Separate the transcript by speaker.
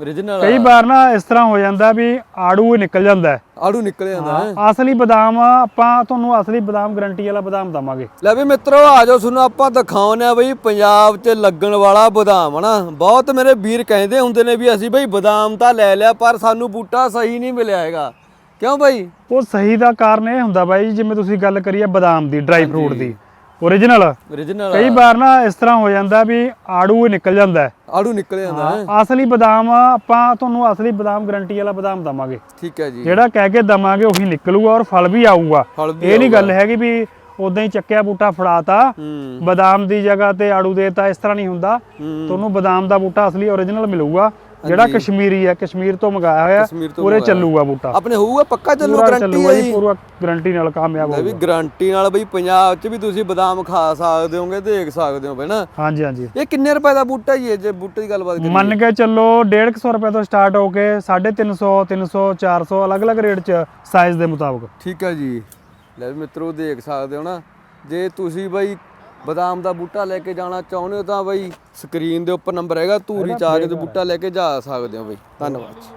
Speaker 1: origignal
Speaker 2: ਕਈ ਵਾਰ ਨਾ ਇਸ ਤਰ੍ਹਾਂ ਹੋ ਜਾਂਦਾ ਵੀ ਆੜੂ ਹੀ ਨਿਕਲ ਜਾਂਦਾ ਹੈ।
Speaker 1: ਆੜੂ ਨਿਕਲ ਜਾਂਦਾ ਹੈ।
Speaker 2: ਅਸਲੀ ਬਦਾਮ ਆਪਾਂ ਤੁਹਾਨੂੰ ਅਸਲੀ ਬਦਾਮ ਗਾਰੰਟੀ ਵਾਲਾ ਬਦਾਮ ਦਵਾਂਗੇ।
Speaker 1: ਲੈ ਵੀ ਮਿੱਤਰੋ ਆ ਜਾਓ ਸੁਣੋ ਆਪਾਂ ਦਿਖਾਉਨੇ ਆ ਬਈ ਪੰਜਾਬ 'ਚ ਲੱਗਣ ਵਾਲਾ ਬਦਾਮ ਹਨਾ? ਬਹੁਤ ਮੇਰੇ ਵੀਰ ਕਹਿੰਦੇ ਹੁੰਦੇ ਨੇ ਵੀ ਅਸੀਂ ਬਈ ਬਦਾਮ ਤਾਂ ਲੈ ਲਿਆ ਪਰ ਸਾਨੂੰ ਬੂਟਾ ਸਹੀ ਨਹੀਂ ਮਿਲਿਆ ਹੈਗਾ। ਕਿਉਂ ਬਈ?
Speaker 2: ਉਹ ਸਹੀ ਦਾ ਕਾਰਨ ਇਹ ਹੁੰਦਾ ਬਾਈ ਜਿਵੇਂ ਤੁਸੀਂ ਗੱਲ ਕਰੀ ਬਦਾਮ ਦੀ ਡਰਾਈ ਫਰੂਟ ਦੀ। Origignal
Speaker 1: origignal
Speaker 2: ਕਈ ਵਾਰ ਨਾ ਇਸ ਤਰ੍ਹਾਂ ਹੋ ਜਾਂਦਾ ਵੀ ਆੜੂ ਨਿਕਲ ਜਾਂਦਾ ਹੈ।
Speaker 1: ਆੜੂ ਨਿਕਲ ਜਾਂਦਾ ਹੈ।
Speaker 2: ਅਸਲੀ ਬਦਾਮ ਆਪਾਂ ਤੁਹਾਨੂੰ ਅਸਲੀ ਬਦਾਮ ਗਾਰੰਟੀ ਵਾਲਾ ਬਦਾਮ ਦਵਾਂਗੇ।
Speaker 1: ਠੀਕ ਹੈ ਜੀ।
Speaker 2: ਜਿਹੜਾ ਕਹਿ ਕੇ ਦਵਾਂਗੇ ਉਹੀ ਨਿਕਲੂਗਾ ਔਰ ਫਲ ਵੀ ਆਊਗਾ। ਇਹ ਨਹੀਂ ਗੱਲ ਹੈਗੀ ਵੀ ਉਦਾਂ ਹੀ ਚੱਕਿਆ ਬੂਟਾ ਫੜਾਤਾ। ਬਦਾਮ ਦੀ ਜਗ੍ਹਾ ਤੇ ਆੜੂ ਦੇਤਾ ਇਸ ਤਰ੍ਹਾਂ ਨਹੀਂ ਹੁੰਦਾ। ਤੁਹਾਨੂੰ ਬਦਾਮ ਦਾ ਬੂਟਾ ਅਸਲੀ origignal ਮਿਲੂਗਾ। ਜਿਹੜਾ ਕਸ਼ਮੀਰੀ ਹੈ ਕਸ਼ਮੀਰ ਤੋਂ ਮੰਗਾਇਆ ਹੋਇਆ ਪੂਰੇ। ਚੱਲੂਗਾ ਬੂਟਾ।
Speaker 1: ਆਪਣੇ ਹੋਊਗਾ ਪੱਕਾ ਚੱਲੂ ਗਰੰਟੀ ਹੈ
Speaker 2: ਜੀ ਪੂਰਾ ਗਾਰੰਟੀ ਨਾਲ ਕਾਮਯਾਬ
Speaker 1: ਲੈ ਵੀ
Speaker 2: ਹੋਊਗਾ।
Speaker 1: ਗਰੰਟੀ ਨਾਲ ਬਈ ਪੰਜਾਬ 'ਚ ਵੀ ਤੁਸੀਂ ਬਦਾਮ ਖਾ ਸਕਦੇ ਹੋਗੇ ਦੇਖ ਸਕਦੇ ਹੋ ਨਾ
Speaker 2: ਹਾਂਜੀ ਹਾਂਜੀ।
Speaker 1: ਇਹ ਕਿੰਨੇ ਰੁਪਏ ਦਾ ਬੂਟਾ ਜੀ ਜੇ ਬੂਟੇ ਦੀ ਗੱਲਬਾਤ ਕਰੀਏ?
Speaker 2: ਮੰਨ ਕੇ ਚੱਲੋ 150 ਰੁਪਏ ਤੋਂ ਸਟਾਰਟ ਹੋ ਕੇ 350 300 400 ਅਲੱਗ-ਅਲੱਗ ਰੇਟ 'ਚ ਸਾਈਜ਼ ਦੇ ਮੁਤਾਬਕ।
Speaker 1: ਠੀਕ ਹੈ ਜੀ। ਲੈ ਮਿੱਤਰੋ ਦੇਖ ਸਕਦੇ ਹੋ ਨਾ। ਜੇ ਤੁਸੀਂ ਬਈ ਬਦਾਮ ਦਾ ਬੂਟਾ ਲੈ ਕੇ ਜਾਣਾ ਚਾਹੁੰਦੇ ਹੋ ਤਾਂ ਬਈ ਸਕਰੀਨ ਦੇ ਉੱਪਰ ਨੰਬਰ ਹੈਗਾ ਧੂਰੀ ਚ ਆ ਕੇ ਤੇ ਬੂਟਾ ਲੈ ਕੇ ਜਾ ਸਕਦੇ ਹੋ ਬਈ। ਧੰਨਵਾਦ। ਜੀ